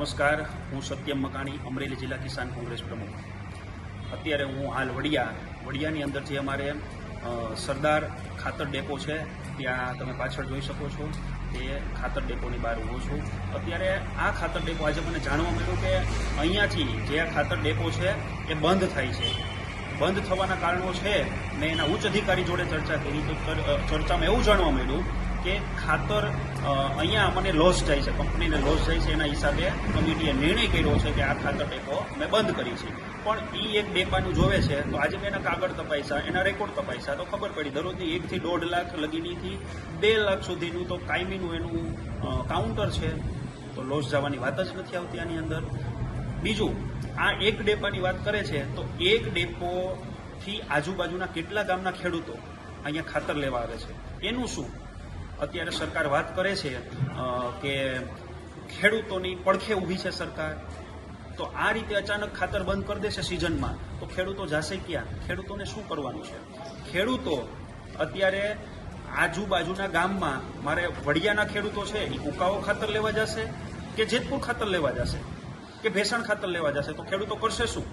નમસ્કાર, હું સત્યમ મકાણી, અમરેલી જિલ્લા કિસાન કોંગ્રેસ પ્રમુખ. અત્યારે હું હાલ વડિયા, વડિયાની અંદર જે અમારે સરદાર ખાતર ડેપો છે, ત્યાં તમે પાછળ જોઈ શકો છો, તે ખાતર ડેપોની બહાર ઊભો છું. અત્યારે આ ખાતર ડેપો આજે મને જાણવા મળ્યું કે અહીંયાથી જે આ ખાતર ડેપો છે, એ બંધ થાય છે. બંધ થવાના કારણો છે, મેં એના ઉચ્ચ અધિકારી જોડે ચર્ચા કરી, તો ચર્ચામાં એવું જાણવા મળ્યું કે ખાતર અહીંયા મને લોસ જાય છે. કંપનીને લોસ જાય છે એના હિસાબે કમિટીએ નિર્ણય કર્યો છે કે આ ખાતર ડેપો મેં બંધ કરી છે. પણ એ એક ડેપાનું જોવે છે. તો આજે મેં એના કાગળ તપાસ્યા, એના રેકોર્ડ તપાસ્યા. તો ખબર પડી, દરરોજની એકથી દોઢ લાખ લગીનીથી બે લાખ સુધીનું તો કાયમીનું એનું કાઉન્ટર છે. તો લોસ જવાની વાત જ નથી આવતી આની અંદર. બીજું, આ એક ડેપાની વાત કરે છે, તો એક ડેપોથી આજુબાજુના કેટલા ગામના ખેડૂતો અહીંયા ખાતર લેવા આવે છે? એનું શું? અત્યારે સરકાર વાત કરે છે કે ખેડૂતોની પડખે ઊભી છે સરકાર, તો આ રીતે અચાનક ખાતર બંધ કરી દેશે સિઝનમાં, તો ખેડૂતો જશે ક્યાં? ખેડૂતોને શું કરવાનું છે? ખેડૂતો અત્યારે આજુબાજુના ગામમાં, મારે વડિયાના ખેડૂતો છે, એ ઉકાઓ ખાતર લેવા જશે કે જેતપુર ખાતર લેવા જશે? કે ભેસણ ખાતર લેવા જશે? તો ખેડૂતો કરશે શું?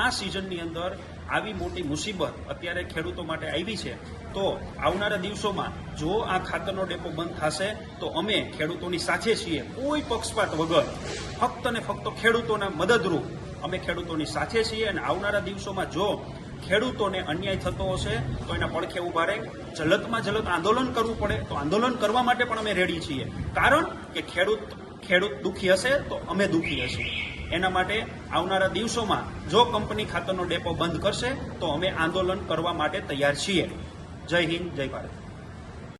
આ સિઝનની અંદર આવી મોટી મુસીબત અત્યારે ખેડૂતો માટે આવી છે, તો આવનારા દિવસોમાં જો આ ખાતરનો ડેપો બંધ થશે, તો અમે ખેડૂતોની સાથે છીએ. કોઈ પક્ષપાત વગર ફક્ત ને ફક્ત ખેડૂતોના મદદરૂપ અમે ખેડૂતોની સાથે છીએ અને આવનારા દિવસોમાં જો ખેડૂતોને અન્યાય થતો હશે, તો એના પડખે ઊભા રહે. જલતમાં જલત આંદોલન કરવું પડે, તો આંદોલન કરવા માટે પણ અમે રેડી છીએ. કારણ કે ખેડૂત ખેડૂત દુઃખી હશે, તો અમે દુઃખી હશું. એના માટે આવનારા દિવસોમાં જો કંપની ખાતરનો ડેપો બંધ કરશે, તો અમે આંદોલન કરવા માટે તૈયાર છીએ. જય હિન્દ, જય ભારત.